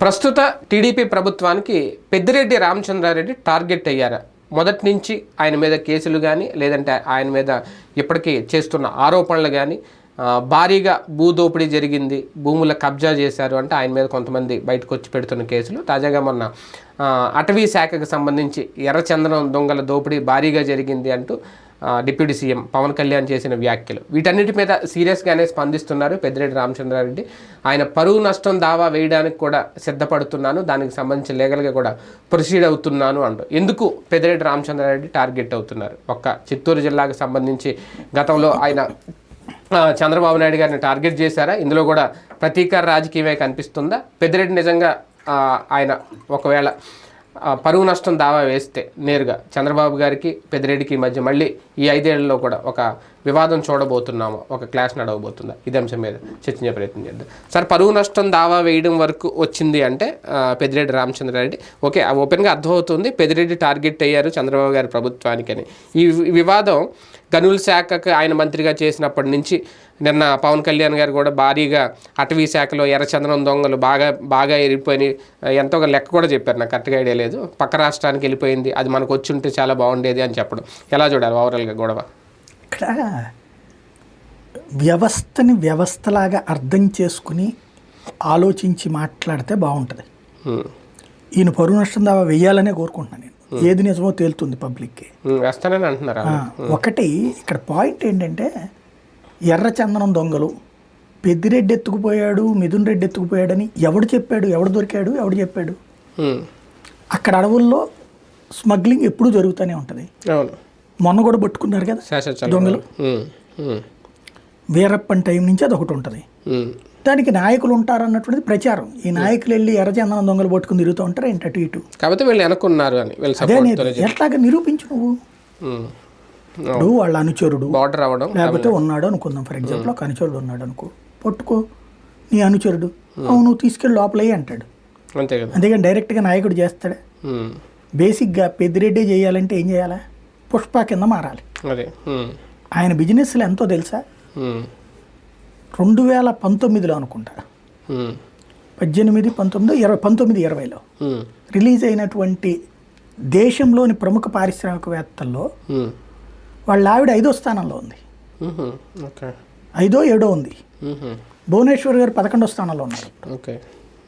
ప్రస్తుత టీడీపీ ప్రభుత్వానికి పెద్దిరెడ్డి రామచంద్రారెడ్డి టార్గెట్ అయ్యారు. మొదటి నుంచి ఆయన మీద కేసులు కానీ లేదంటే ఆయన మీద ఇప్పటికీ చేస్తున్న ఆరోపణలు కానీ భారీగా భూదోపిడీ జరిగింది భూముల కబ్జా చేశారు అంటే ఆయన మీద కొంతమంది బయటకు వచ్చి పెడుతున్న కేసులు. తాజాగా మొన్న అటవీ శాఖకు సంబంధించి ఎర్రచందనం దొంగల దోపిడీ భారీగా జరిగింది అంటూ డిప్యూటీ సీఎం పవన్ కళ్యాణ్ చేసిన వ్యాఖ్యలు. వీటన్నిటి మీద సీరియస్గానే స్పందిస్తున్నారు పెద్దిరెడ్డి రామచంద్రారెడ్డి. ఆయన పరువు నష్టం దావా వేయడానికి కూడా సిద్ధపడుతున్నాను దానికి సంబంధించి లీగల్గా కూడా ప్రొసీడ్ అవుతున్నాను అంటూ. ఎందుకు పెద్దిరెడ్డి రామచంద్రారెడ్డి టార్గెట్ అవుతున్నారు? ఒక్క చిత్తూరు జిల్లాకు సంబంధించి గతంలో ఆయన చంద్రబాబు నాయుడు గారిని టార్గెట్ చేశారా? ఇందులో కూడా ప్రతీకార రాజకీయమే కనిపిస్తుందా? పెద్దిరెడ్డి నిజంగా ఆయన ఒకవేళ పరువు నష్టం దావా వేస్తే నేరుగా చంద్రబాబు గారికి పెద్దిరెడ్డికి మధ్య మళ్ళీ ఈ ఐదేళ్ళలో కూడా ఒక వివాదం చూడబోతున్నాము. ఒక క్లాస్ నడవబోతుందా. ఇది అంశం మీద చర్చించే ప్రయత్నం చేద్దాం. సార్ పరువు నష్టం దావా వేయడం వరకు వచ్చింది అంటే పెద్దిరెడ్డి రామచంద్రారెడ్డి ఓకే ఆ ఓపెన్గా అర్థమవుతుంది. పెద్దిరెడ్డి టార్గెట్ అయ్యారు చంద్రబాబు గారి ప్రభుత్వానికి అని ఈ వివాదం గనుల శాఖకు ఆయన మంత్రిగా చేసినప్పటి నుంచి నిన్న పవన్ కళ్యాణ్ గారు కూడా భారీగా అటవీ శాఖలో ఎర్రచందనం దొంగలు బాగా బాగా ఎరిగిపోయి ఎంతో ఒక లెక్క కూడా చెప్పారు. నాకు కరెక్ట్గా ఐడియా లేదు. పక్క రాష్ట్రానికి వెళ్ళిపోయింది. అది మనకు వచ్చి ఉంటే చాలా బాగుండేది అని చెప్పడం. ఎలా చూడాలి? ఓవరాల్గా గొడవ. ఇక్కడ వ్యవస్థని వ్యవస్థలాగా అర్థం చేసుకుని ఆలోచించి మాట్లాడితే బాగుంటుంది. ఈయన పరువు నష్టం దావా వెయ్యాలనే కోరుకుంటున్నాను నేను. ఏది నిజమో తేలుతుంది పబ్లిక్కి. అంటున్నారా ఒకటి ఇక్కడ పాయింట్ ఏంటంటే ఎర్ర చందనం దొంగలు. పెద్దిరెడ్డి ఎత్తుకుపోయాడు మిథున్ రెడ్డి ఎత్తుకుపోయాడని ఎవడు చెప్పాడు? ఎవడు దొరికాడు? ఎవడు చెప్పాడు. అక్కడ అడవుల్లో స్మగ్లింగ్ ఎప్పుడూ జరుగుతూనే ఉంటుంది. మొన్న కూడా పట్టుకున్నారు కదా దొంగలు. వీరప్పన్ టైం నుంచి అది ఒకటి ఉంటుంది. దానికి నాయకులు ఉంటారన్నటువంటిది ప్రచారం. ఈ నాయకులు వెళ్ళి ఎర్రచందనం దొంగలు పట్టుకుని తిరుగుతూ ఉంటారు ఏంటి అటు ఇటు? వీళ్ళు అని నేను ఎట్లాగా నిరూపించు నువ్వు? ఇప్పుడు వాళ్ళ అనుచరుడు. బార్డర్ అవ్వడం లేకపోతే ఉన్నాడు అనుకుందాం. ఫర్ ఎగ్జాంపుల్ ఒక అనుచరుడు ఉన్నాడు అనుకో. పట్టుకో. నీ అనుచరుడు. అవును తీసుకెళ్ళి లోపలయ్యి అంటాడు. అంతే కదా. అంతేగాని డైరెక్ట్గా నాయకుడు చేస్తాడే. బేసిక్గా పెద్దిరెడ్డి చేయాలంటే ఏం చేయాలా? పుష్ప కింద మారాలి. ఆయన బిజినెస్లో ఎంతో తెలుసా. రెండు వేల పంతొమ్మిదిలో అనుకుంటా. పద్దెనిమిది పంతొమ్మిది ఇరవై పంతొమ్మిది ఇరవైలో. రిలీజ్ అయినటువంటి దేశంలోని ప్రముఖ పారిశ్రామికవేత్తల్లో. వాళ్ళ ఆవిడ ఐదో స్థానంలో ఉంది ఐదో ఏడో ఉంది. భువనేశ్వర్ గారు పదకొండో స్థానంలో ఉన్నారు.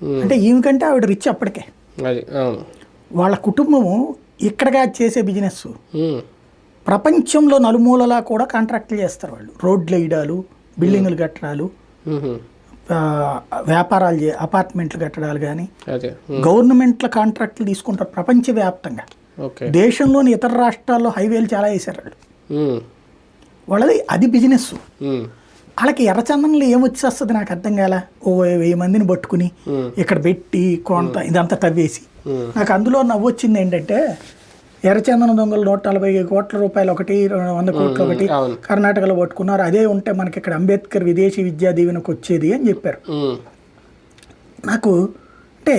అంటే ఈమె కంటే ఆవిడ రిచ్ అప్పటికే వాళ్ళ కుటుంబము ఇక్కడగా చేసే బిజినెస్. ప్రపంచంలో నలుమూలలా కూడా కాంట్రాక్టులు చేస్తారు వాళ్ళు. రోడ్లు వేయడాలు బిల్డింగులు కట్టడాలు వ్యాపారాలు చే అపార్ట్మెంట్లు కట్టడాలు కానీ గవర్నమెంట్ల కాంట్రాక్టులు తీసుకుంటారు ప్రపంచవ్యాప్తంగా. దేశంలోని ఇతర రాష్ట్రాల్లో హైవేలు చాలా వేశారు వాళ్ళు. వాళ్ళది అది బిజినెస్. వాళ్ళకి ఎర్రచందనంలో ఏమొచ్చేస్తుంది నాకు అర్థం కాల? ఓ వెయ్యి మందిని పట్టుకుని ఇక్కడ పెట్టి కొంత ఇదంతా తవ్వేసి. నాకు అందులో నవ్వొచ్చింది ఏంటంటే ఎర్రచందనం దొంగలు నూట నలభై కోట్ల రూపాయలు ఒకటి వంద కోట్లు ఒకటి. కర్ణాటకలో పట్టుకున్నారు అదే ఉంటే మనకి ఇక్కడ అంబేద్కర్ విదేశీ విద్యా దీవెనకు వచ్చేది అని చెప్పారు. నాకు అంటే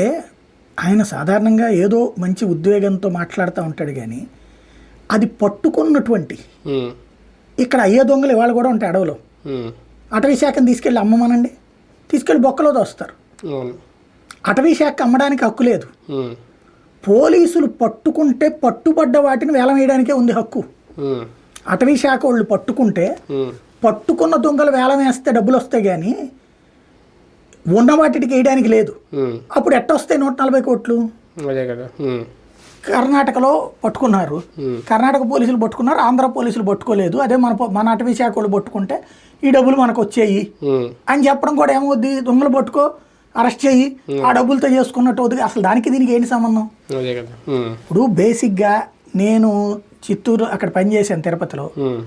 ఆయన సాధారణంగా ఏదో మంచి ఉద్వేగంతో మాట్లాడుతూ ఉంటాడు కానీ అది పట్టుకున్నటువంటి. ఇక్కడ అయ్యే దొంగలు ఇవాళ కూడా ఉంటాయి అడవిలో. అటవీ శాఖను తీసుకెళ్ళి అమ్మమనండి తీసుకెళ్ళి బొక్కలో దోస్తారు అటవీ శాఖ అమ్మడానికి హక్కు లేదు. పోలీసులు పట్టుకుంటే పట్టుబడ్డ వాటిని వేలం వేయడానికే ఉంది హక్కు. అటవీ శాఖ వాళ్ళు పట్టుకుంటే. పట్టుకున్న దొంగలు వేలం వేస్తే డబ్బులు వస్తాయి కానీ ఉన్న వాటికి వేయడానికి లేదు. అప్పుడు ఎట్ట వస్తాయి నూట నలభై కోట్లు. కర్ణాటకలో పట్టుకున్నారు కర్ణాటక పోలీసులు పట్టుకున్నారు ఆంధ్ర పోలీసులు పట్టుకోలేదు అదే మన మన అటవీ శాఖ వాళ్ళు పట్టుకుంటే ఈ డబ్బులు మనకు వచ్చేయి. అని చెప్పడం కూడా ఏమవుద్ది దొంగలు పట్టుకో అరెస్ట్ చెయ్యి ఆ డబ్బులతో చేసుకున్నట్టు అవుతుంది అసలు దానికి దీనికి ఏంటి సంబంధం మ్మ్. ఇప్పుడు బేసిక్గా నేను చిత్తూరు అక్కడ పనిచేశాను తిరుపతిలో మ్మ్.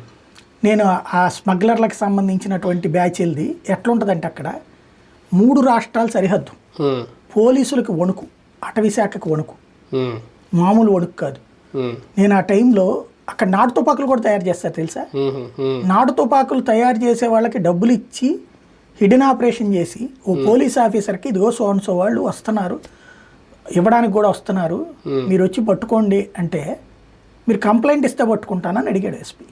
నేను ఆ స్మగ్లర్లకు సంబంధించినటువంటి బ్యాచ్లది ఎట్లుంటుందంటే అక్కడ మూడు రాష్ట్రాల సరిహద్దు. పోలీసులకు వణుకు అటవీ శాఖకు వణుకు మ్మ్. మామూలు వణుకు కాదు. నేను ఆ టైంలో అక్కడ నాటు తుపాకులు కూడా తయారు చేస్తారు తెలుసా. నాటు తుపాకులు తయారు చేసే వాళ్ళకి డబ్బులు ఇచ్చి హిడెన్ ఆపరేషన్ చేసి ఓ పోలీస్ ఆఫీసర్కి ఇదిగో సో అండ్ సో వాళ్ళు వస్తున్నారు. ఇవ్వడానికి కూడా వస్తున్నారు. మీరు వచ్చి పట్టుకోండి అంటే మీరు కంప్లైంట్ ఇస్తే పట్టుకుంటానని అడిగాడు ఎస్పీ.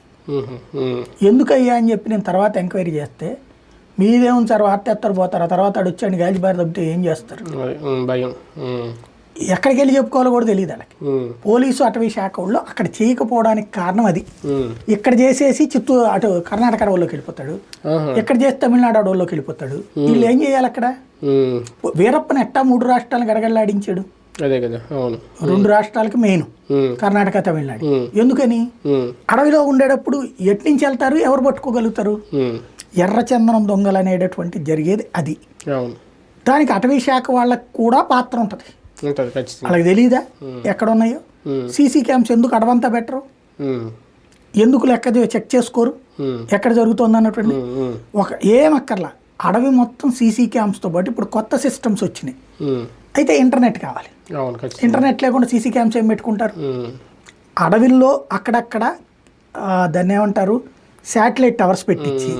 ఎందుకయ్యా అని చెప్పి నేను తర్వాత ఎంక్వైరీ చేస్తే మీదేముంది సార్ వార్త ఎత్తారు పోతారు. ఆ తర్వాత ఆడు వచ్చాడు గాలి బారి తప్పితే ఏం చేస్తారు? భయం. ఎక్కడికి వెళ్ళి చెప్పుకోవాలో కూడా తెలియదు వాళ్ళకి పోలీసు అటవీ శాఖ వాళ్ళు అక్కడ చేయకపోవడానికి కారణం అది. ఇక్కడ చేసేసి చిత్తూరు అటు కర్ణాటక అడవుల్లోకి వెళ్ళిపోతాడు. ఇక్కడ చేసి తమిళనాడు అడవుల్లోకి వెళ్ళిపోతాడు. వీళ్ళు ఏం చేయాలి అక్కడ? వీరప్పని ఎట్టా మూడు రాష్ట్రాలను గడగడలాడించాడు. అదే కదా అవును. రెండు రాష్ట్రాలకి మెయిన్. కర్ణాటక తమిళనాడు. ఎందుకని? అడవిలో ఉండేటప్పుడు ఎటు నుంచి వెళ్తారు ఎవరు పట్టుకోగలుగుతారు? ఎర్రచందనం దొంగలు అనేటటువంటి జరిగేది అది. అవును. దానికి అటవీ శాఖ వాళ్ళకి కూడా పాత్ర ఉంటుంది. ఉంటుంది ఖచ్చితంగా. వాళ్ళకి తెలియదా ఎక్కడ ఉన్నాయో సీసీ క్యామ్స్ ఎందుకు అడవంతా బెటరు ఎందుకు లెక్క చెక్ చేసుకోరు? ఎక్కడ జరుగుతుంది అన్నటువంటి ఒక ఏం అక్కర్లా. అడవి మొత్తం సీసీ క్యామ్స్తో పాటు ఇప్పుడు కొత్త సిస్టమ్స్ వచ్చినాయి. అయితే ఇంటర్నెట్ కావాలి. ఇంటర్నెట్ లేకుండా సీసీ క్యామ్స్ ఏం పెట్టుకుంటారు? అడవిల్లో అక్కడక్కడ దాన్ని ఏమంటారు? శాటిలైట్ టవర్స్ పెట్టించి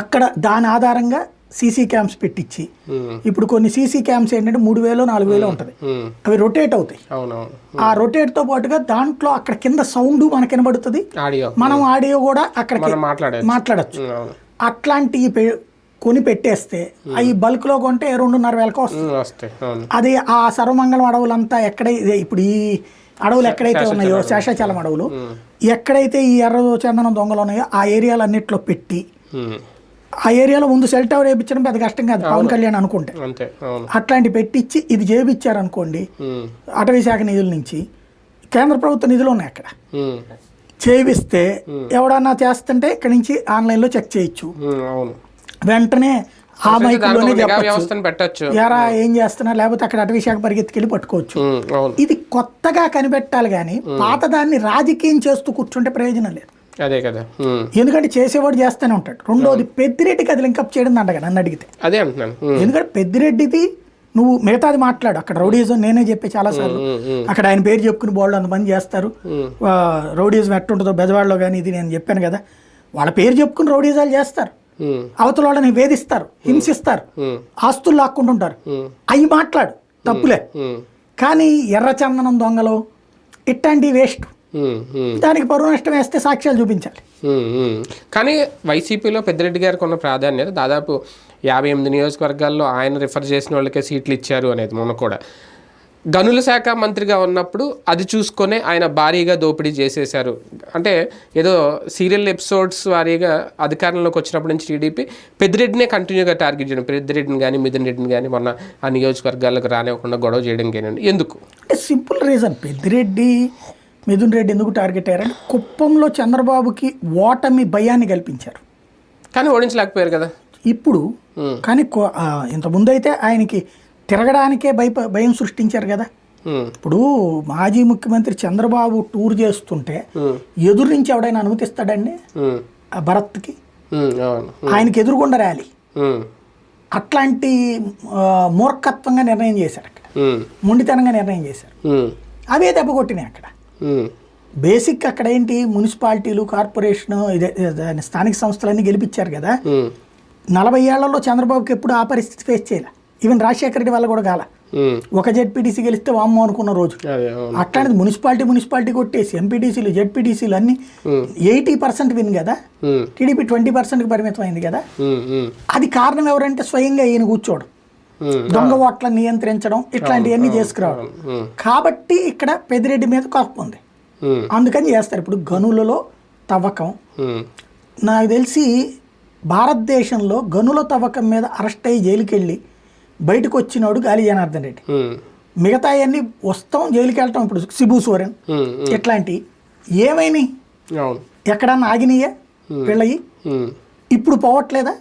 అక్కడ దాని ఆధారంగా సీసీ క్యామ్స్ పెట్టించి ఇప్పుడు కొన్ని సీసీ క్యామ్స్ ఏంటంటే మూడు వేలు నాలుగు వేలు ఉంటుంది. అవి రొటేట్ అవుతాయి. ఆ రొటేట్తో పాటుగా దాంట్లో అక్కడ కింద సౌండ్ మనకు వినబడుతుంది. మనం ఆడియో కూడా మాట్లాడేది మాట్లాడచ్చు. పె- కొని పెట్టేస్తే అవి బల్క్లో కొంటే రెండున్నర వేలకు వస్తుంది అది ఆ సర్వమంగళం అడవులంతా ఎక్కడ ఇప్పుడు ఈ అడవులు ఎక్కడైతే ఉన్నాయో శేషాచలం అడవులు ఎక్కడైతే ఈ ఎర్ర చందనం దొంగలు ఉన్నాయో ఆ ఏరియాలన్నిట్లో పెట్టి ఆ ఏరియాలో ముందు సెల్ టవర్ వేయించడం పెద్ద కష్టం కాదు పవన్ కళ్యాణ్ అనుకుంటే. అట్లాంటి పెట్టించి ఇది చేయించారనుకోండి ఉమ్, అటవీ శాఖ నిధుల నుంచి కేంద్ర ప్రభుత్వ నిధులు ఉన్నాయి అక్కడ. చేయిస్తే ఎవడన్నా చేస్తుంటే ఇక్కడ నుంచి ఆన్లైన్లో చెక్ చేయొచ్చు. వెంటనే ఆ మైకులోనే చెప్పచ్చు. ఎరా ఏం చేస్తున్నారు లేకపోతే అక్కడ అటవీ శాఖ పరిగెత్తుకెళ్ళి పట్టుకోవచ్చు. ఇది కొత్తగా కనిపెట్టాలి కానీ పాతదాన్ని రాజకీయం చేస్తూ కూర్చుంటే ప్రయోజనం లేదు. అదే కదా. ఎందుకంటే చేసేవాడు చేస్తూనే ఉంటాడు. రెండోది పెద్దిరెడ్డికి అది లింకప్ చేయడం దండగా నన్ను అడిగితే. అదే అంటున్నాను. ఎందుకంటే పెద్దిరెడ్డిది నువ్వు మిగతాది మాట్లాడు. అక్కడ రౌడీజం నేనే చెప్పే చాలాసార్లు అక్కడ ఆయన పేరు చెప్పుకుని బోల్డ్ అంతమంది చేస్తారు. రౌడీజం ఎట్టుంటుందో బెజవాడలో కానీ ఇది నేను చెప్పాను కదా. వాళ్ళ పేరు చెప్పుకుని రౌడీజాలు చేస్తారు. అవతల వాళ్ళని వేధిస్తారు హింసిస్తారు ఆస్తులు లాక్కుంటుంటారు అవి మాట్లాడు తప్పులే. కానీ ఎర్రచందనం దొంగలు ఇట్లాంటి వేస్ట్. దానికి పరువు నష్టం వేస్తే సాక్ష్యాలు చూపించాలి. కానీ వైసీపీలో పెద్దిరెడ్డి గారికి ఉన్న ప్రాధాన్యత దాదాపు యాభై ఎనిమిది నియోజకవర్గాల్లో ఆయన రిఫర్ చేసిన వాళ్ళకే సీట్లు ఇచ్చారు అనేది మొన్న కూడా. గనుల శాఖ మంత్రిగా ఉన్నప్పుడు అది చూసుకొనే ఆయన భారీగా దోపిడీ చేసేశారు. అంటే ఏదో సీరియల్ ఎపిసోడ్స్ వారీగా అధికారంలోకి వచ్చినప్పటి నుంచి టీడీపీ పెద్దిరెడ్డినే కంటిన్యూగా టార్గెట్ చేయడం పెద్దిరెడ్డిని కానీ మిథున్ రెడ్డిని కానీ మొన్న ఆ నియోజకవర్గాలకు రానివ్వకుండా గొడవ చేయడం కానీ ఎందుకు? అంటే సింపుల్ రీజన్. పెద్దిరెడ్డి మిథున్ రెడ్డి ఎందుకు టార్గెట్ అయ్యారంటే కుప్పంలో చంద్రబాబుకి ఓటమి భయాన్ని కల్పించారు. కానీ ఓడించలేకపోయారు కదా. ఇప్పుడు కానీ ఇంత ముందైతే ఆయనకి తిరగడానికే భయ భయం సృష్టించారు కదా. ఇప్పుడు మాజీ ముఖ్యమంత్రి చంద్రబాబు టూర్ చేస్తుంటే ఎదురు నుంచి ఎవడైనా అనుమతిస్తాడండి? భరత్కి? ఆయనకి ఎదురుగుండా ర్యాలీ. అట్లాంటి మూర్ఖత్వంగా నిర్ణయం చేశారు అక్కడ మొండితనంగా నిర్ణయం చేశారు. అవే దెబ్బ కొట్టినాయి అక్కడ. బేసిక్ అక్కడ ఏంటి? మున్సిపాలిటీలు కార్పొరేషన్ ఇదే స్థానిక సంస్థలన్నీ గెలిపించారు కదా. ఉమ్, నలభై ఏళ్ళలో చంద్రబాబుకి ఎప్పుడు ఆ పరిస్థితి ఫేస్ చేయాల. ఈవెన్ రాజశేఖర రెడ్డి వల్ల కూడా కాల. ఉమ్, ఒక జెడ్పీటీసీ గెలిస్తే వామ్మో అనుకున్న రోజు. అట్లాంటిది మున్సిపాలిటీ మున్సిపాలిటీ కొట్టేసి ఎంపీటీసీలు జెడ్పీటీసీలు అన్ని ఎయిటీ పర్సెంట్ విన్ కదా. టీడీపీ ట్వంటీ పర్సెంట్కి పరిమితం అయింది కదా అది కారణం ఎవరంటే స్వయంగా ఈయన కూర్చోవడం ఉమ్, దొంగ ఓట్లను నియంత్రించడం ఇట్లాంటివన్నీ చేసుకురావడం. కాబట్టి ఇక్కడ పెద్దిరెడ్డి మీద కోపం ఉంది. అందుకని చేస్తారు. ఇప్పుడు గనులలో తవ్వకం. నాకు తెలిసి భారతదేశంలో గనుల తవ్వకం మీద అరెస్ట్ అయ్యి జైలుకి వెళ్ళి బయటకు వచ్చినోడు గాలి జనార్దన్ రెడ్డి. మిగతా అన్ని వస్తాం జైలుకి వెళ్తాం ఇప్పుడు సిబు సోరెన్. ఇట్లాంటి ఏమైనాయి ఎక్కడన్నా ఆగినాయా ఉమ్, ఇప్పుడు పోవట్లేదా?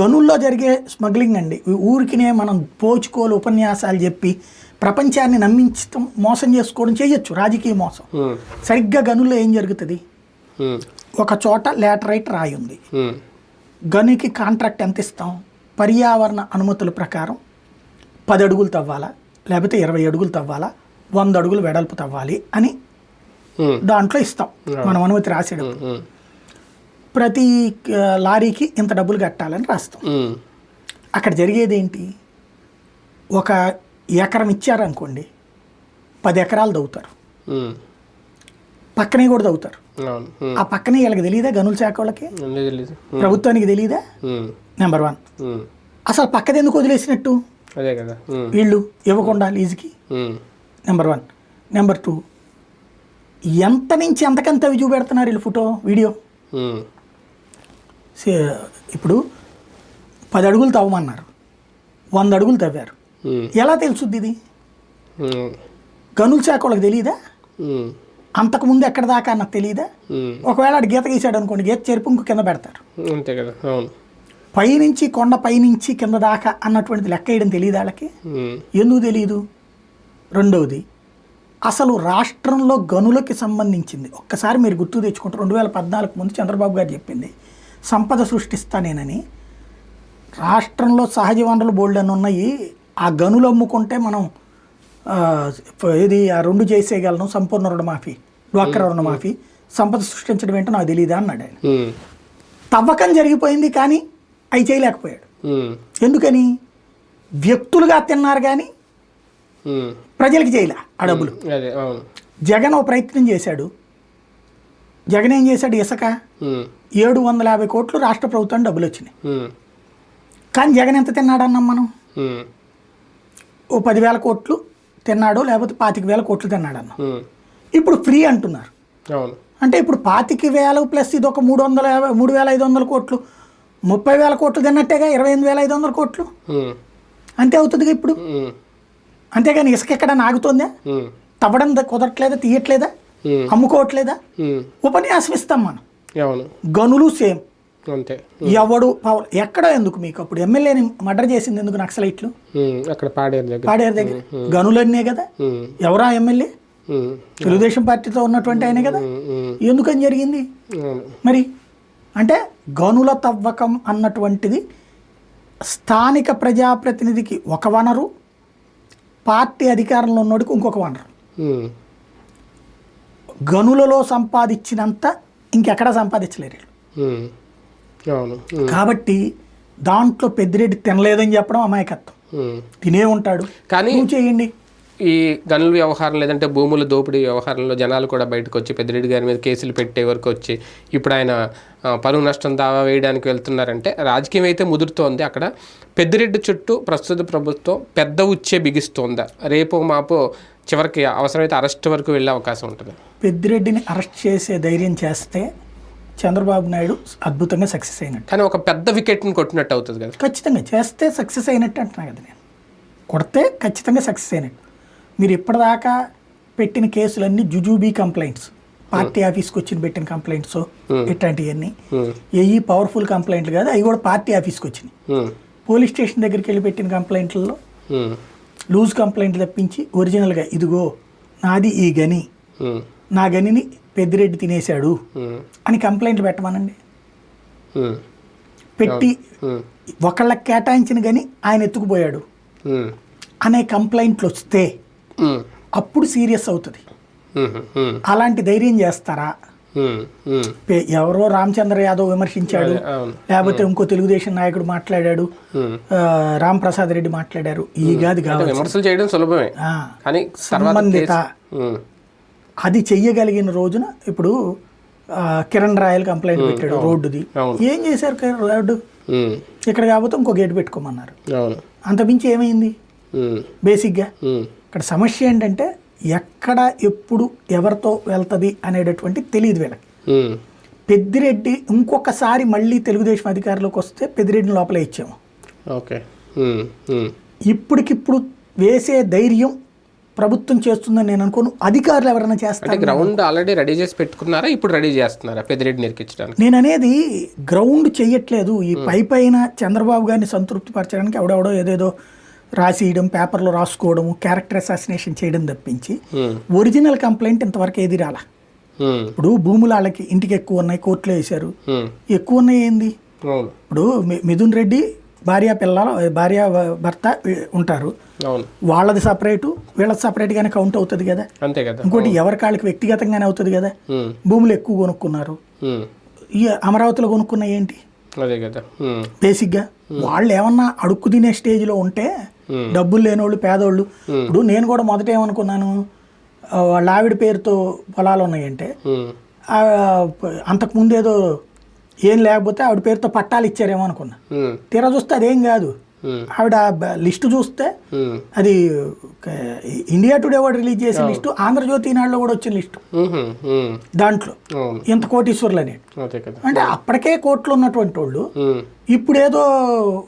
గనుల్లో జరిగే స్మగ్లింగ్ అండి. ఊరికినే మనం పోచుకోలు ఉపన్యాసాలు చెప్పి ప్రపంచాన్ని నమ్మించడం మోసం చేసుకోవడం చేయొచ్చు. రాజకీయ మోసం. సరిగ్గా గనుల్లో ఏం జరుగుతుంది? ఒక చోట లాటరైట్ రాయి ఉంది గనికి కాంట్రాక్ట్ ఎంత ఇస్తాం? పర్యావరణ అనుమతుల ప్రకారం పది అడుగులు తవ్వాలా? లేకపోతే ఇరవై అడుగులు తవ్వాలా? వంద అడుగులు వెడల్పు తవ్వాలి అని దాంట్లో ఇస్తాం. మనం అనుమతి రాసేటప్పుడు. ప్రతి లారీకి ఇంత డబ్బులు కట్టాలని రాస్తాం. అక్కడ జరిగేది ఏంటి ఒక ఎకరం ఇచ్చారనుకోండి పది ఎకరాలు దవ్వుతారు. ఉమ్, పక్కనే కూడా తవ్వుతారు. ఆ పక్కనే వీళ్ళకి తెలియదా గనుల శాఖ వాళ్ళకి. ప్రభుత్వానికి తెలియదా. Number one. అసలు పక్కది ఎందుకు వదిలేసినట్టు? అదే కదా. ఉమ్. వీళ్ళు ఇవ్వకుండా లీజుకి. నెంబర్ వన్ నెంబర్ టూ ఎంత నుంచి ఎంతకంత అవి చూపెడుతున్నారు వీళ్ళు ఫోటో వీడియో? ఇప్పుడు పది అడుగులు తవ్వమన్నారు. వంద అడుగులు తవ్వారు. ఎలా తెలుసుద్ది ఇది. గనుల శాఖ వాళ్ళకి తెలియదా. అంతకుముందు ఎక్కడ దాకా అన్నది తెలియదా. ఒకవేళ ఆడు గీత గీసాడు అనుకోండి గీత చెరుపు ఇంకో కింద పెడతారు. అంతే కదా అవును. పైనుంచి కొండ పైనుంచి కింద దాకా అన్నటువంటిది లెక్క వేయడం తెలియదు వాళ్ళకి. ఎందుకు తెలియదు రెండవది అసలు రాష్ట్రంలో గనులకి సంబంధించింది. ఒక్కసారి మీరు గుర్తు తెచ్చుకుంటే రెండు వేల పద్నాలుగు ముందు చంద్రబాబు గారు చెప్పింది సంపద సృష్టిస్తానేనని రాష్ట్రంలో సహజ వనరులు బోల్డ్ అని ఉన్నాయి. ఆ గనులు అమ్ముకుంటే మనం ఇది ఆ రెండు చేసేయగలను. సంపూర్ణ రుణమాఫీ డ్వాక్రా రుణమాఫీ. సంపద సృష్టించడం ఏంటో నాకు తెలియదా అన్నాడు ఆయన. తవ్వకం జరిగిపోయింది కానీ అవి చేయలేకపోయాడు. ఎందుకని? వ్యక్తులుగా తిన్నారు కానీ. ప్రజలకి చేయలే ఆ డబ్బులు. జగన్ ఓ ప్రయత్నం చేశాడు. జగన్ ఏం చేశాడు? ఇసుక. ఏడు వందల యాభై కోట్లు రాష్ట్ర ప్రభుత్వం డబ్బులు వచ్చినాయి. కానీ జగన్ ఎంత తిన్నాడన్నాం మనం. ఓ పదివేల కోట్లు తిన్నాడు లేకపోతే పాతిక వేల కోట్లు తిన్నాడు అన్నాం ఉమ్. ఇప్పుడు ఫ్రీ అంటున్నారు అంటే ఇప్పుడు పాతిక వేలు ప్లస్ ఇది ఒక మూడు వందల యాభై మూడు వేల ఐదు వందల కోట్లు ముప్పై వేల కోట్లు తిన్నట్టేగా ఇరవై ఎనిమిది వేల ఐదు వందల కోట్లు. అంతే అవుతుందిగా ఇప్పుడు. అంతేగాని ఇసుక ఎక్కడ ఆగుతుందా ఉమ్. తవ్వడం కుదరట్లేదా తీయట్లేదా. అమ్ముకోవట్లేదా. ఉపన్యాసం ఇస్తాం మనం గనులు సేమ్. అంతే. ఎవడు పవర్ ఎక్కడ ఎందుకు మీకు అప్పుడు? ఎమ్మెల్యేని మర్డర్ చేసింది ఎందుకు నక్సలైట్లు. అక్కడ పాడేరు దగ్గర. పాడేరు దగ్గర. గనులన్నే కదా. ఎవరా ఎమ్మెల్యే. తెలుగుదేశం పార్టీతో ఉన్నటువంటి ఆయనే కదా. ఎందుకని జరిగింది? మరి అంటే గనుల తవ్వకం అన్నటువంటిది స్థానిక ప్రజాప్రతినిధికి ఒక వనరు పార్టీ అధికారంలో ఉన్నోడికి ఇంకొక వనరు. గనులలో సంపాదించినంత ఇంకెక్కడా సంపాదించలేరు వీళ్ళు. కాబట్టి దాంట్లో పెద్దిరెడ్డి తినలేదని చెప్పడం అమాయకత్వం. తినే ఉంటాడు. కానీ చేయండి. ఈ గనుల వ్యవహారం లేదంటే భూముల దోపిడీ వ్యవహారంలో జనాలు కూడా బయటకు వచ్చి పెద్దిరెడ్డి గారి మీద కేసులు పెట్టే వరకు వచ్చి ఇప్పుడు ఆయన పరువు నష్టం దావా వేయడానికి వెళ్తున్నారంటే రాజకీయం అయితే ముదురుతోంది. అక్కడ పెద్దిరెడ్డి చుట్టూ ప్రస్తుత ప్రభుత్వం పెద్ద ఉచ్చే బిగిస్తోందా. రేపు మాపో చివరికి అవసరమైతే అరెస్ట్ వరకు వెళ్ళే అవకాశం ఉంటుంది. పెద్దిరెడ్డిని అరెస్ట్ చేసే ధైర్యం చేస్తే చంద్రబాబు నాయుడు అద్భుతంగా సక్సెస్ అయినట్టు. కానీ ఒక పెద్ద వికెట్ని కొట్టినట్టు అవుతుంది కదా. ఖచ్చితంగా చేస్తే సక్సెస్ అయినట్టు అంటున్నా కదా నేను. కొడితే ఖచ్చితంగా సక్సెస్ అయినట్టు. మీరు ఇప్పటిదాకా పెట్టిన కేసులన్నీ జుజూబీ కంప్లైంట్స్. పార్టీ ఆఫీస్కి వచ్చి పెట్టిన కంప్లైంట్స్ ఇట్లాంటివన్నీ. ఏవి పవర్ఫుల్ కంప్లైంట్లు కాదు అవి కూడా పార్టీ ఆఫీస్కి వచ్చినాయి. పోలీస్ స్టేషన్ దగ్గరికి వెళ్ళి పెట్టిన కంప్లైంట్లలో. లూజ్ కంప్లైంట్ తప్పించి ఒరిజినల్గా ఇదిగో నాది ఈ గని. నా గనిని పెద్దిరెడ్డి తినేశాడు. అని కంప్లైంట్లు పెట్టమనండి. పెట్టి. ఒకళ్ళకి కేటాయించిన గని ఆయన ఎత్తుకుపోయాడు. అనే కంప్లైంట్లు వస్తే. అప్పుడు సీరియస్ అవుతుంది. అలాంటి ధైర్యం చేస్తారా ఎవరో రామచంద్ర యాదవ్ విమర్శించాడు. లేకపోతే ఇంకో తెలుగుదేశం నాయకుడు మాట్లాడాడు. రామ్ ప్రసాద్ రెడ్డి మాట్లాడారు. ఈ కాదు విమర్శలు చేయడం సులభమే. కానీ సంబంధిత. అది చెయ్యగలిగిన రోజున ఇప్పుడు కిరణ్ రాయల్ కంప్లైంట్ పెట్టాడు రోడ్డుది. ఏం చేశారు రోడ్డు. ఇక్కడ కాకపోతే ఇంకో గేట్ పెట్టుకోమన్నారు. అంతమించి ఏమైంది. బేసిక్గా. ఇక్కడ సమస్య ఏంటంటే ఎక్కడ ఎప్పుడు ఎవరితో వెళ్తుంది అనేటటువంటి తెలియదు వీళ్ళకి. పెద్దిరెడ్డి ఇంకొకసారి మళ్ళీ తెలుగుదేశం అధికారంలోకి వస్తే పెద్దిరెడ్డిని లోపలే ఇచ్చాము. ఓకే. ఇప్పటికిప్పుడు వేసే ధైర్యం ప్రభుత్వం చేస్తుందని నేను అనుకోను. అధికారులు ఎవరైనా చేస్తారు? గ్రౌండ్ ఆల్రెడీ రెడీ చేసి పెట్టుకున్నారా? ఇప్పుడు రెడీ చేస్తున్నారా పెద్దిరెడ్డి నిరికించడానికి నేను అనేది గ్రౌండ్ చెయ్యట్లేదు ఈ పై పైన చంద్రబాబు గారిని సంతృప్తిపరచడానికి ఎవడెవడో ఏదేదో రాసియడం పేపర్లో రాసుకోవడము క్యారెక్టర్ అసాసినేషన్ చేయడం తప్పించి. ఒరిజినల్ కంప్లైంట్ ఇంతవరకు ఏది రాలా. ఇప్పుడు భూములు వాళ్ళకి ఇంటికి ఎక్కువ ఉన్నాయి కోర్టులో వేశారు. ఎక్కువ ఉన్నాయి ఏంది? ఇప్పుడు మిథున్ రెడ్డి భార్య పిల్లలు భార్య భర్త ఉంటారు. వాళ్ళది సపరేటు వీళ్ళది సపరేట్గానే కౌంట్ అవుతుంది కదా? అంతే కదా. ఇంకోటి ఎవరి కాళ్ళకి వ్యక్తిగతంగానే అవుతుంది కదా. భూములు ఎక్కువ కొనుక్కున్నారు. ఈ అమరావతిలో కొనుక్కున్న ఏంటి? అదే కదా. బేసిక్గా వాళ్ళు ఏమన్నా అడుక్కు తినే స్టేజ్లో ఉంటే డబ్బులు లేనోళ్ళు పేదోళ్ళు. ఇప్పుడు నేను కూడా మొదట ఏమనుకున్నాను వాళ్ళ ఆవిడ పేరుతో పొలాలు ఉన్నాయంటే అంతకుముందు ఏదో ఏం లేకపోతే ఆవిడ పేరుతో పట్టాలు ఇచ్చారేమో అనుకున్నా. తీరా చూస్తే అదేం కాదు. ఆవిడ లిస్టు చూస్తే అది ఇండియా టుడే వాడు రిలీజ్ చేసిన లిస్టు ఆంధ్రజ్యోతి ఈనాడులో కూడా వచ్చిన లిస్టు. దాంట్లో. ఇంత కోటీశ్వర్లు కదా. అంటే అప్పటికే కోట్లు ఉన్నటువంటి వాళ్ళు ఇప్పుడేదో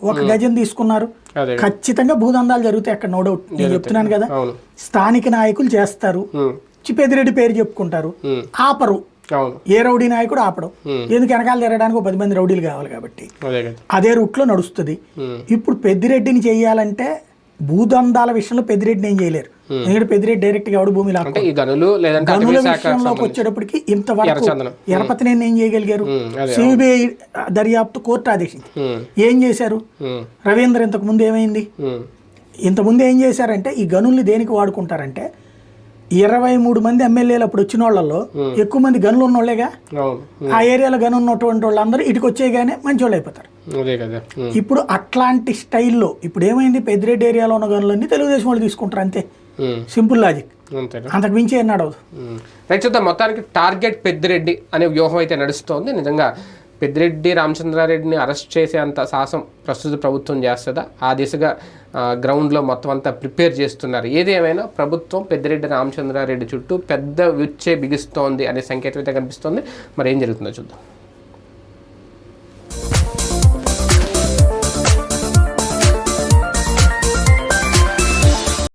ఒక గజం తీసుకున్నారు. ఖచ్చితంగా భూదందాలు జరుగుతాయి అక్కడ నో డౌట్ నేను చెప్తున్నాను కదా. స్థానిక నాయకులు చేస్తారు. చిపెదిరెడ్డి పేరు చెప్పుకుంటారు. ఆపరు. ఏ రౌడీ నాయకుడు ఆపడం. ఎందుకు వెనకాల తిరగడానికి పది మంది రౌడీలు కావాలి కాబట్టి. అదే రూట్లో నడుస్తుంది. ఇప్పుడు పెద్దిరెడ్డిని చేయాలంటే భూదందాల విషయంలో పెద్దిరెడ్డిని ఏం చేయలేరు. ఎందుకంటే పెద్దిరెడ్డి డైరెక్ట్గా ఎవడు భూమి అంటే ఈ గనులు లేదంటే గనుల విషయంలోకి వచ్చేటప్పటికి ఇంతవరకు. ఎరపతిని ఏం చేయగలిగారు? అదే సిబిఐ దర్యాప్తు కోర్టు ఆదేశించి ఏం చేశారు? రవీంద్ర ఇంతకు ముందు ఏమైంది? ఇంతకుముందు ఏం చేశారంటే ఈ గనుల్ని దేనికి వాడుకుంటారంటే ఇరవై మూడు మంది ఎమ్మెల్యేలు అప్పుడు వచ్చిన వాళ్ళల్లో ఎక్కువ మంది గనులు ఉన్నోళ్ళేగా? ఆ ఏరియాలో గను ఉన్నటువంటి వాళ్ళందరూ ఇటుకు వచ్చేగానే మంచి వాళ్ళు అయిపోతారు ఇప్పుడు అట్లాంటి స్టైల్లో ఇప్పుడు ఏమైంది? పెద్దిరెడ్డి ఏరియాలో ఉన్న గనులన్నీ తెలుగుదేశం వాళ్ళు తీసుకుంటారు అంతే. సింపుల్ లాజిక్ అంతేనా? అంతకు మించి ఏం నడవదు. ఉమ్. రైట్ చూద్దాం. మొత్తానికి టార్గెట్ పెద్దిరెడ్డి అనే వ్యూహం అయితే నడుస్తోంది. నిజంగా పెద్దిరెడ్డి రామచంద్రారెడ్డిని అరెస్ట్ చేసే అంత సాహసం ప్రస్తుత ప్రభుత్వం చేస్తుందా? ఆ దిశగా గ్రౌండ్లో మొత్తం అంతా ప్రిపేర్ చేస్తున్నారు. ఏది ఏమైనా ప్రభుత్వం పెద్దిరెడ్డి రామచంద్రారెడ్డి చుట్టూ పెద్ద విచ్చే బిగిస్తోంది అనే సంకేతం అయితే కనిపిస్తోంది. మరి ఏం జరుగుతుందో చూద్దాం.